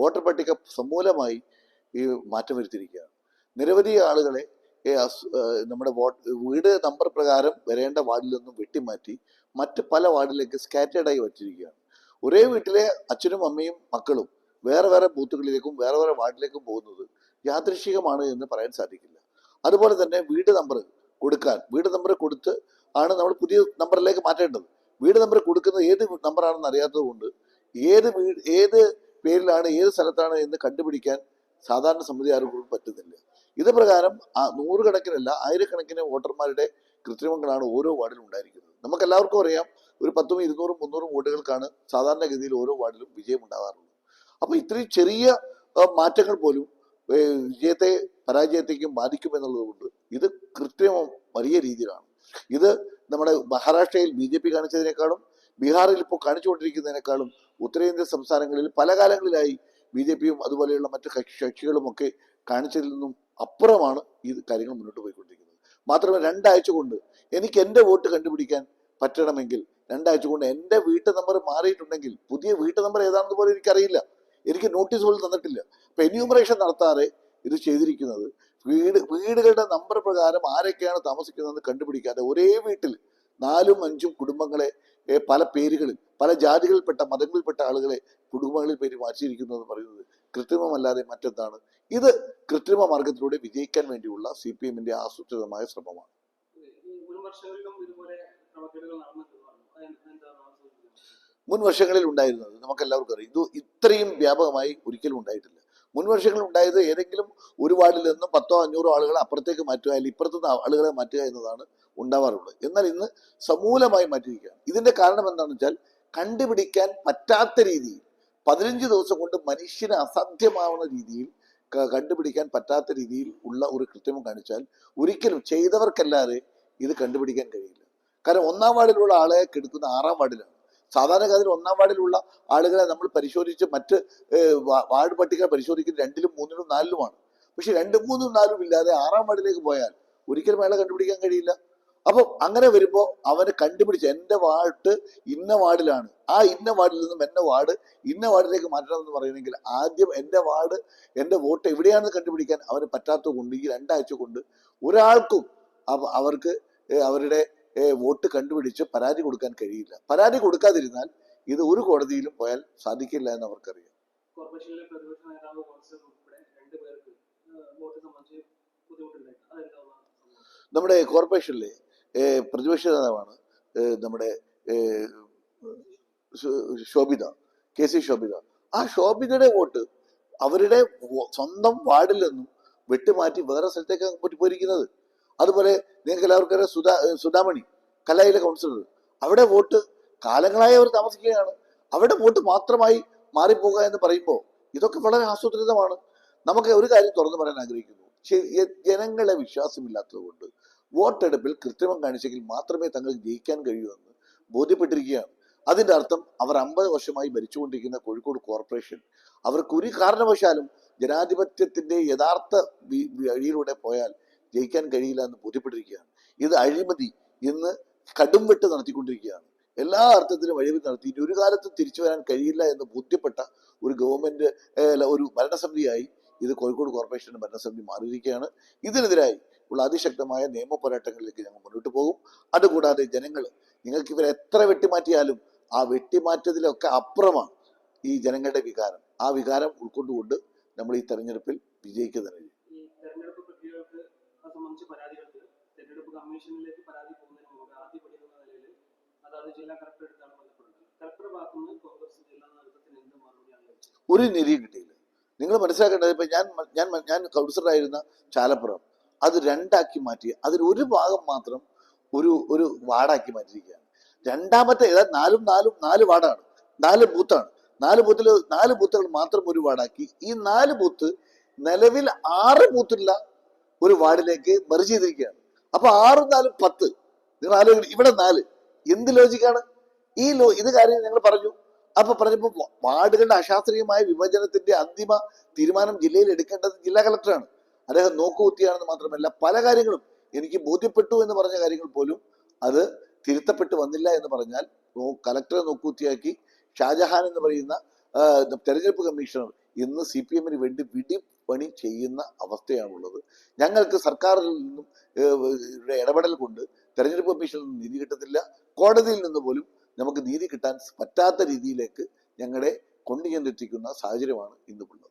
Voter പട്ടിക സമൂലമായി ഈ മാറ്റം വരുത്തിയിരിക്കുകയാണ്. നിരവധി ആളുകളെ നമ്മുടെ വോട്ട് വീട് നമ്പർ പ്രകാരം വരേണ്ട വാർഡിൽ നിന്നും വെട്ടിമാറ്റി മറ്റ് പല വാർഡിലേക്ക് സ്കാറ്റേഡായി വച്ചിരിക്കുകയാണ്. ഒരേ വീട്ടിലെ അച്ഛനും അമ്മയും മക്കളും വേറെ വേറെ ബൂത്തുകളിലേക്കും വേറെ വേറെ വാർഡിലേക്കും പോകുന്നത് യാദൃശികമാണ് എന്ന് പറയാൻ സാധിക്കില്ല. അതുപോലെ തന്നെ വീട് നമ്പർ കൊടുക്കാൻ വീട് നമ്പർ കൊടുത്ത് ആണ് നമ്മൾ പുതിയ നമ്പറിലേക്ക് മാറ്റേണ്ടത്. വീട് നമ്പർ കൊടുക്കുന്നത് ഏത് നമ്പറാണെന്ന് അറിയാത്തത് കൊണ്ട് ഏത് വീട് ഏത് പേരിലാണ് ഏത് സ്ഥലത്താണ് എന്ന് കണ്ടുപിടിക്കാൻ സാധാരണ സമിതി ആർക്കും പറ്റുന്നില്ല. ഇത് പ്രകാരം ആ നൂറുകണക്കിനല്ല ആയിരക്കണക്കിന് വോട്ടർമാരുടെ കൃത്രിമങ്ങളാണ് ഓരോ വാർഡിലും ഉണ്ടായിരിക്കുന്നത്. നമുക്ക് എല്ലാവർക്കും അറിയാം ഒരു പത്തും ഇരുന്നൂറും മുന്നൂറും വോട്ടുകൾക്കാണ് സാധാരണഗതിയിൽ ഓരോ വാർഡിലും വിജയം ഉണ്ടാകാറുള്ളത് അപ്പൊ ഇത്രയും ചെറിയ മാറ്റങ്ങൾ പോലും വിജയത്തെ പരാജയത്തേക്കും ബാധിക്കുമെന്നുള്ളത് കൊണ്ട് ഇത് കൃത്രിമം വലിയ രീതിയിലാണ്. ഇത് നമ്മുടെ മഹാരാഷ്ട്രയിൽ ബി ജെ പി കാണിച്ചതിനേക്കാളും ബീഹാറിൽ ഇപ്പോൾ കാണിച്ചുകൊണ്ടിരിക്കുന്നതിനേക്കാളും ഉത്തരേന്ത്യൻ സംസ്ഥാനങ്ങളിൽ പല കാലങ്ങളിലായി ബി ജെ പിയും അതുപോലെയുള്ള മറ്റ് കക്ഷികളുമൊക്കെ കാണിച്ചതിൽ നിന്നും അപ്പുറമാണ് ഈ കാര്യങ്ങൾ മുന്നോട്ട് പോയിക്കൊണ്ടിരിക്കുന്നത്. മാത്രമല്ല രണ്ടാഴ്ച കൊണ്ട് എനിക്ക് എന്റെ വോട്ട് കണ്ടുപിടിക്കാൻ പറ്റണമെങ്കിൽ രണ്ടാഴ്ച കൊണ്ട് എന്റെ വീട്ടു നമ്പർ മാറിയിട്ടുണ്ടെങ്കിൽ പുതിയ വീട്ടു നമ്പർ ഏതാണെന്ന് പോലും എനിക്കറിയില്ല. എനിക്ക് നോട്ടീസ് പോലും തന്നിട്ടില്ല. അപ്പൊ എന്യൂമറേഷൻ നടത്താതെ ഇത് ചെയ്തിരിക്കുന്നത് വീട് വീടുകളുടെ നമ്പർ പ്രകാരം ആരൊക്കെയാണ് താമസിക്കുന്നതെന്ന് കണ്ടുപിടിക്കാതെ ഒരേ വീട്ടിൽ നാലും അഞ്ചും കുടുംബങ്ങളെ പല പേരുകളിൽ പല ജാതികളിൽപ്പെട്ട മതങ്ങളിൽപ്പെട്ട ആളുകളെ കുടുംബങ്ങളിൽ പേര് മാറ്റിയിരിക്കുന്നു എന്ന് പറയുന്നത് കൃത്രിമമല്ലാതെ മറ്റെന്താണ്? ഇത് കൃത്രിമ മാർഗത്തിലൂടെ വിജയിക്കാൻ വേണ്ടിയുള്ള സി പി എമ്മിന്റെ ആസൂത്രിതമായ ശ്രമമാണ്? മുൻ വർഷങ്ങളിൽ ഉണ്ടായിരുന്നത് നമുക്കെല്ലാവർക്കും അറിയാം. ഇത് ഇത്രയും വ്യാപകമായി ഒരിക്കലും ഉണ്ടായിട്ടില്ല. മുൻ വർഷങ്ങളിൽ ഉണ്ടായത് ഏതെങ്കിലും ഒരു വാർഡിൽ നിന്നും പത്തോ അഞ്ഞൂറോ ആളുകളെ അപ്പുറത്തേക്ക് മാറ്റുക അല്ലെങ്കിൽ ഇപ്പുറത്തുനിന്ന് ആളുകളെ മാറ്റുക എന്നതാണ് ഉണ്ടാവാറുള്ളത്. എന്നാൽ ഇന്ന് സമൂലമായി മാറ്റിയിരിക്കുകയാണ്. ഇതിന്റെ കാരണം എന്താണെന്ന് വെച്ചാൽ കണ്ടുപിടിക്കാൻ പറ്റാത്ത രീതിയിൽ പതിനഞ്ച് ദിവസം കൊണ്ട് മനുഷ്യന് അസാധ്യമാവുന്ന രീതിയിൽ കണ്ടുപിടിക്കാൻ പറ്റാത്ത രീതിയിൽ ഉള്ള ഒരു കൃത്രിമം കാണിച്ചാൽ ഒരിക്കലും ചെയ്തവർക്കല്ലാതെ ഇത് കണ്ടുപിടിക്കാൻ കഴിയില്ല. കാരണം ഒന്നാം വാർഡിലുള്ള ആളെ കെടുക്കുന്ന ആറാം വാർഡിലാണ്. സാധാരണഗതിയിൽ ഒന്നാം വാർഡിലുള്ള ആളുകളെ നമ്മൾ പരിശോധിച്ച് മറ്റ് വാർഡ് പട്ടിക പരിശോധിക്കുന്ന രണ്ടിലും മൂന്നിലും നാലിലുമാണ്. പക്ഷെ രണ്ടും മൂന്നും നാലും ഇല്ലാതെ ആറാം വാർഡിലേക്ക് പോയാൽ ഒരിക്കലും അയാളെ കണ്ടുപിടിക്കാൻ കഴിയില്ല. അപ്പം അങ്ങനെ വരുമ്പോൾ അവനെ കണ്ടുപിടിച്ച് എന്റെ വാർഡ് ഇന്ന വാർഡിലാണ് ആ ഇന്ന വാർഡിൽ നിന്നും എന്റെ വാർഡ് ഇന്ന വാർഡിലേക്ക് മാറ്റണം എന്ന് പറയണമെങ്കിൽ ആദ്യം എന്റെ വാർഡ് എന്റെ വോട്ട് എവിടെയാണെന്ന് കണ്ടുപിടിക്കാൻ അവന് പറ്റാത്തത് കൊണ്ട് ഈ രണ്ടാഴ്ച കൊണ്ട് ഒരാൾക്കും അവർക്ക് അവരുടെ വോട്ട് കണ്ടുപിടിച്ച് പരാതി കൊടുക്കാൻ കഴിയില്ല. പരാതി കൊടുക്കാതിരുന്നാൽ ഇത് ഒരു കോടതിയിലും പോയാൽ സാധിക്കില്ല എന്ന് അവർക്കറിയാം. നമ്മുടെ കോർപ്പറേഷനിലെ പ്രതിപക്ഷ നേതാവാണ് നമ്മുടെ ശോഭിത കെ സി ശോഭിത. ആ ശോഭിതയുടെ വോട്ട് അവരുടെ സ്വന്തം വാർഡിൽ നിന്നും വെട്ടിമാറ്റി വേറെ സ്ഥലത്തേക്ക് പറ്റിപ്പോയിരിക്കുന്നത് പോയിരിക്കുന്നത്. അതുപോലെ നിങ്ങൾക്ക് എല്ലാവർക്കും അറിയാം സുധാ സുധാമണി കലായിലെ കൗൺസിലർ. അവിടെ വോട്ട് കാലങ്ങളായി അവർ താമസിക്കുകയാണ്. അവിടെ വോട്ട് മാത്രമായി മാറിപ്പോകുക എന്ന് പറയുമ്പോൾ ഇതൊക്കെ വളരെ ആസൂത്രിതമാണ്. നമുക്ക് ഒരു കാര്യം തുറന്നു പറയാൻ ആഗ്രഹിക്കുന്നു. ജനങ്ങളെ വിശ്വാസമില്ലാത്തത് കൊണ്ട് വോട്ടെടുപ്പിൽ കൃത്രിമം കാണിച്ചെങ്കിൽ മാത്രമേ തങ്ങൾക്ക് ജയിക്കാൻ കഴിയൂ എന്ന് ബോധ്യപ്പെട്ടിരിക്കുകയാണ്. അതിന്റെ അർത്ഥം അവർ അമ്പത് വർഷമായി ഭരിച്ചുകൊണ്ടിരിക്കുന്ന കോഴിക്കോട് കോർപ്പറേഷൻ അവർക്ക് ഒരു കാരണവശാലും ജനാധിപത്യത്തിന്റെ യഥാർത്ഥ വഴിയിലൂടെ പോയാൽ ജയിക്കാൻ കഴിയില്ല എന്ന് ബോധ്യപ്പെട്ടിരിക്കുകയാണ്. ഇത് അഴിമതി ഇന്ന് കടും വെട്ട് നടത്തിക്കൊണ്ടിരിക്കുകയാണ്. എല്ലാ അർത്ഥത്തിലും അഴിമതി നടത്തി ഇനി ഒരു കാലത്തും തിരിച്ചു വരാൻ കഴിയില്ല എന്ന് ബോധ്യപ്പെട്ട ഒരു ഗവൺമെന്റ് ഒരു ഭരണസമിതിയായി ഇത് കോഴിക്കോട് കോർപ്പറേഷന്റെ ഭരണസമിതി മാറിയിരിക്കുകയാണ്. ഇതിനെതിരായി ഉള്ള അതിശക്തമായ നിയമ പോരാട്ടങ്ങളിലേക്ക് ഞങ്ങൾ മുന്നോട്ട് പോകും. അതുകൂടാതെ ജനങ്ങൾ നിങ്ങൾക്ക് ഇവരെ എത്ര വെട്ടിമാറ്റിയാലും ആ വെട്ടിമാറ്റത്തിലൊക്കെ അപ്പുറമാണ് ഈ ജനങ്ങളുടെ വികാരം. ആ വികാരം ഉൾക്കൊണ്ടുകൊണ്ട് നമ്മൾ ഈ തെരഞ്ഞെടുപ്പിൽ വിജയിക്കുന്നതിന് സംബന്ധിച്ച് പരാതികൾക്ക് തെരഞ്ഞെടുപ്പ് കമ്മീഷനിലേക്ക് പരാതി പോകുന്നതിന് മുമ്പ് ആദ്യപടി എന്ന നിലയിൽ അതാത് ജില്ലാ കളക്ടർ എടുത്താണ് ബന്ധപ്പെടുന്നത്. കളക്ടർ ഭാഗത്തുനിന്ന് കോൺഗ്രസ് ജില്ലാ നേതൃത്വത്തിന് എന്ത് മറുപടിയാണ് ലഭിച്ചത്? ഒരു നിധിയും കിട്ടിയില്ല. നിങ്ങൾ മനസ്സിലാക്കേണ്ടത് ഇപ്പൊ ഞാൻ ഞാൻ ഞാൻ കൗൺസിലറായിരുന്ന ചാലപ്പുറം. അത് രണ്ടാക്കി മാറ്റി അതിൽ ഒരു ഭാഗം മാത്രം ഒരു ഒരു വാർഡാക്കി മാറ്റിയിരിക്കുകയാണ്. രണ്ടാമത്തെ ഏതാ നാലും നാലും നാല് വാർഡാണ്. നാല് ബൂത്താണ്. നാല് ബൂത്തിൽ നാല് ബൂത്തുകൾ മാത്രം ഒരു വാർഡാക്കി. ഈ നാല് ബൂത്ത് നിലവിൽ ആറ് ബൂത്തുള്ള ഒരു വാർഡിലേക്ക് മെർജ് ചെയ്തിരിക്കുകയാണ്. അപ്പൊ ആറും നാലും പത്ത്. നിങ്ങൾ ആലോചിക്കണം ഇവിടെ നാല്. എന്ത് ലോജിക്കാണ് ഈ ലോ ഇത് കാര്യം ഞങ്ങൾ പറഞ്ഞു. അപ്പൊ പറഞ്ഞപ്പോൾ വാർഡുകളുടെ അശാസ്ത്രീയമായ വിഭജനത്തിന്റെ അന്തിമ തീരുമാനം ജില്ലയിൽ എടുക്കേണ്ടത് ജില്ലാ കളക്ടറാണ് അദ്ദേഹം നോക്കുകുത്തിയാണെന്ന് മാത്രമല്ല പല കാര്യങ്ങളും എനിക്ക് ബോധ്യപ്പെട്ടു എന്ന് പറഞ്ഞ കാര്യങ്ങൾ പോലും അത് തിരുത്തപ്പെട്ട് വന്നില്ല എന്ന് പറഞ്ഞാൽ കലക്ടറെ നോക്കുകുത്തിയാക്കി ഷാജഹാൻ എന്ന് പറയുന്ന തെരഞ്ഞെടുപ്പ് കമ്മീഷണർ ഇന്ന് സി പി എമ്മിന് വേണ്ടി വിടിപ്പണി ചെയ്യുന്ന അവസ്ഥയാണുള്ളത്. ഞങ്ങൾക്ക് സർക്കാരിൽ നിന്നും ഇടപെടൽ കൊണ്ട് തെരഞ്ഞെടുപ്പ് കമ്മീഷനിൽ നിന്ന് നീതി കിട്ടത്തില്ല. കോടതിയിൽ നിന്ന് പോലും നമുക്ക് നീതി കിട്ടാൻ പറ്റാത്ത രീതിയിലേക്ക് ഞങ്ങളെ കൊണ്ടു ചെന്നെത്തിക്കുന്ന സാഹചര്യമാണ് ഇന്നുള്ളത്.